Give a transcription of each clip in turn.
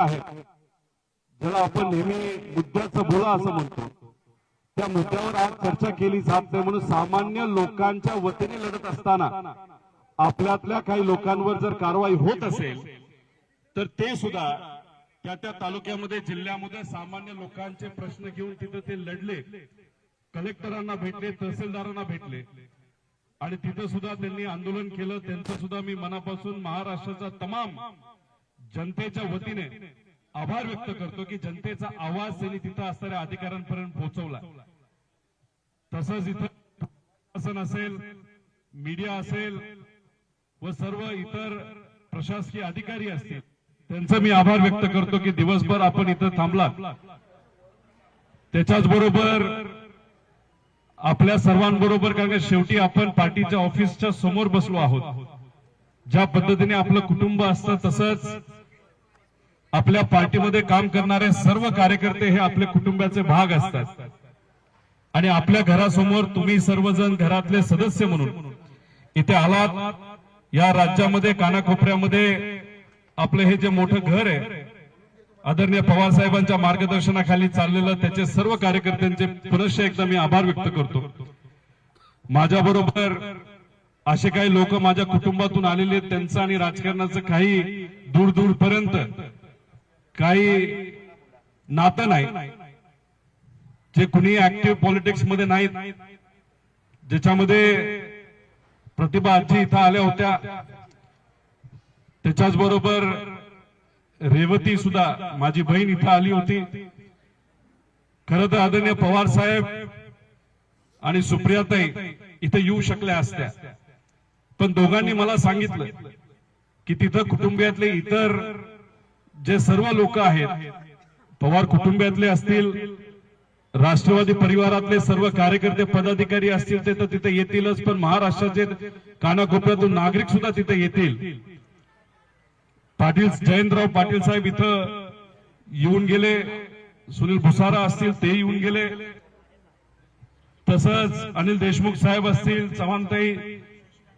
आहे. ज्याला आपण नेहमी मुद्द्याचं बोला असं म्हणतो. त्या मुद्द्यावर आज चर्चा केली जात नाही म्हणून सामान्य लोकांच्या वतीने लढत असताना आपल्यातल्या काही लोकांवर जर कारवाई होत असेल तर ते सुद्धा त्या त्या तालुक्यामध्ये जिल्ह्यामध्ये सामान्य लोकांचे प्रश्न घेऊन तिथे ते लढले. कलेक्टरांना भेटले तहसीलदारांना भेटले. आणि तिथे सुद्धा त्यांनी आंदोलन केलं. त्यांचं सुद्धा मी मनापासून महाराष्ट्राचा तमाम जनतेच्या वतीने आभार व्यक्त करतो की जनतेचा आवाज त्यांनी तिथं असणाऱ्या अधिकाऱ्यांपर्यंत पोहोचवला. तसंच इथं प्रशासन असेल मीडिया असेल व सर्व इतर प्रशासकीय अधिकारी असतील त्यांचा मी आभार व्यक्त करतो की दिवसभर आपण इथं थांबला. त्याच्याच बरोबर आपल्या सर्वांबरोबर कारण का शेवटी आपण पार्टीच्या ऑफिसच्या समोर बसलो आहोत. ज्या पद्धतीने आपलं कुटुंब असतं तसंच आपल्या पार्टीमध्ये काम करणारे सर्व कार्यकर्ते हे आपल्या कुटुंबाचे भाग असतात. आणि आपल्या घरासमोर तुम्ही सर्वजण घरातले सदस्य म्हणून इथे आलात या राज्यामध्ये कानाकोपऱ्यामध्ये आपलं हे जे मोठं घर आहे आदरणीय पवार साहेबांच्या मार्गदर्शनाखाली चाललेलं त्याचे सर्व कार्यकर्त्यांचे पुनश्च एकदा मी आभार व्यक्त करतो. माझ्या बरोबर असे काही लोक माझ्या कुटुंबातून आलेले आहेत. त्यांचं आणि राजकारणाचं काही दूर दूर पर्यंत काही नातं नाही. जे कुणी ऍक्टिव्ह पॉलिटिक्समध्ये नाहीत. ज्याच्यामध्ये प्रतिभा आजी इथं आल्या होत्या. त्याच्याच बरोबर रेवती सुद्धा माझी बहीण इथं आली होती. खर तर आदरणीय पवार साहेब आणि सुप्रियाताई इथे येऊ शकल्या असत्या. पण दोघांनी मला सांगितलं की तिथं कुटुंबियातले इतर जे सर्व लोक आहेत पवार कुटुंबियातले असतील राष्ट्रवादी परिवारातले सर्व कार्यकर्ते पदाधिकारी असतील ते तर तिथे येतीलच पण महाराष्ट्राचे कानाकोपऱ्यातून नागरिक सुद्धा तिथे येतील. पाटील जयंतराव पाटील साहेब इथं येऊन गेले सुनील भुसारा असतील ते येऊन गेले. तसंच अनिल देशमुख साहेब असतील चव्हाणताई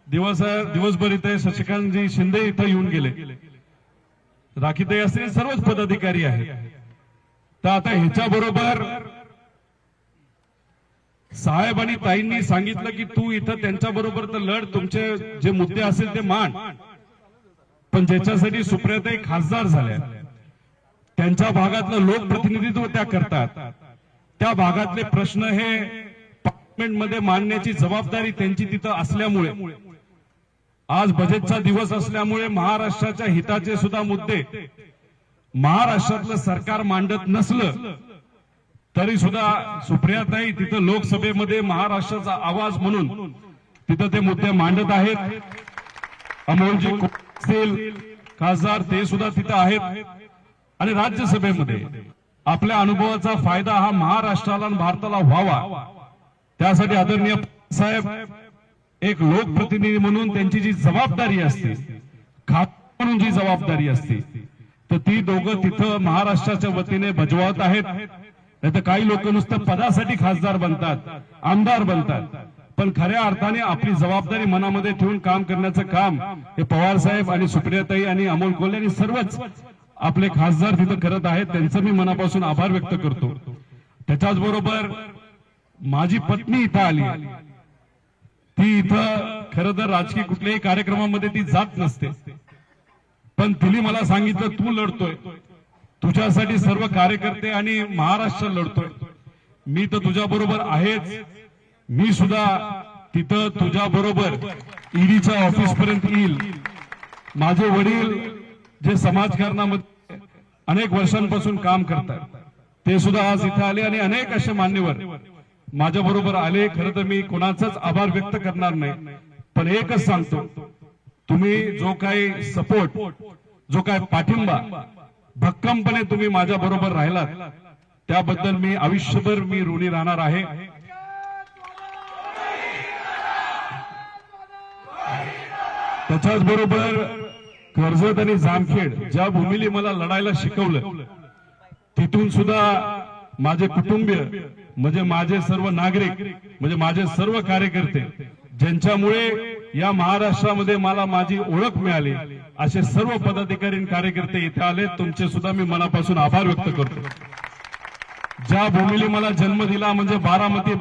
दिवस दिवसभर इथे शशिकांतजी शिंदे इथं येऊन गेले. राखीताई असतील सर्वच पदाधिकारी आहेत. तर आता ह्याच्या बरोबर साहेब आणि ताईंनी सांगितलं की तू इथं त्यांच्या बरोबर तर लढ तुमचे जे मुद्दे असेल ते मांड पण ज्याच्यासाठी सुप्रियाताई खासदार झाल्या त्यांच्या भागातलं लोकप्रतिनिधित्व त्या करतात. त्या भागातले प्रश्न हे पार्लमेंटमध्ये मांडण्याची जबाबदारी त्यांची तिथं असल्यामुळे. आज बजेटचा दिवस असल्यामुळे महाराष्ट्राच्या हिताचे सुद्धा मुद्दे. महाराष्ट्रातलं सरकार मांडत नसलं तरी सुद्धा सुप्रियाताई तिथं लोकसभेमध्ये महाराष्ट्राचा आवाज म्हणून तिथं ते मुद्दे मांडत आहेत. अमोलजी असतील खासदार ते सुद्धा तिथं आहेत. आणि राज्यसभेमध्ये आपल्या अनुभवाचा फायदा हा महाराष्ट्राला आणि भारताला व्हावा. त्यासाठी आदरणीय साहेब एक लोकप्रतिनिधी म्हणून त्यांची जी जबाबदारी असते खासदार म्हणून जी जबाबदारी असते तर ती दोघं तिथं महाराष्ट्राच्या वतीने बजवत आहेत. नाही तर काही लोक नुसतं पदासाठी खासदार बनतात आमदार बनतात. पण खऱ्या अर्थाने आपली जबाबदारी मनामध्ये ठेवून काम करण्याचं काम हे पवार साहेब आणि सुप्रियाताई आणि अमोल कोल्हे आणि सर्वच आपले खासदार तिथं करत आहेत. त्यांचं मी मनापासून आभार व्यक्त करतो. त्याच्याच बरोबर माझी पत्नी इथं आली ती इथं खर तर राजकीय कुठल्याही कार्यक्रमामध्ये ती जात नसते. पण तिने मला सांगितलं तू लढतोय. तुझ्यासाठी सर्व कार्यकर्ते आणि महाराष्ट्र लढतोय. मी तर तुझ्या बरोबर आहेच. मी सुद्धा तिथं तुझ्या बरोबर ईडीच्या ऑफिस पर्यंत येईल. माझे वडील जे समाजकारणामध्ये अनेक वर्षांपासून काम करतात ते सुद्धा आज इथं आले आणि अनेक असे मान्यवर माझ्या बरोबर आले खरं तर मी कोणाचाच आभार व्यक्त करणार नाही. पण एकच सांगतो तुम्ही जो काही सपोर्ट जो काय पाठिंबा भक्कमपणे तुम्ही माझ्या बरोबर राहिलात त्याबद्दल मी आयुष्यभर मी ऋणी राहणार आहे. त्याच्याच बरोबर कर्जत आणि जामखेड ज्या भूमीने मला लढायला शिकवलं तिथून सुद्धा माझे कुटुंबीय म्हणजे माझे सर्व नागरिक म्हणजे माझे सर्व कार्यकर्ते ज्यांच्यामुळे या महाराष्ट्रामध्ये मला माझी ओळख मिळाली असे सर्व पदाधिकारी आणि कार्यकर्ते इथे आले. तुमचे सुद्धा मी मनापासून आभार व्यक्त करतो. ज्या भूमीने मला जन्म दिला म्हणजे बारामती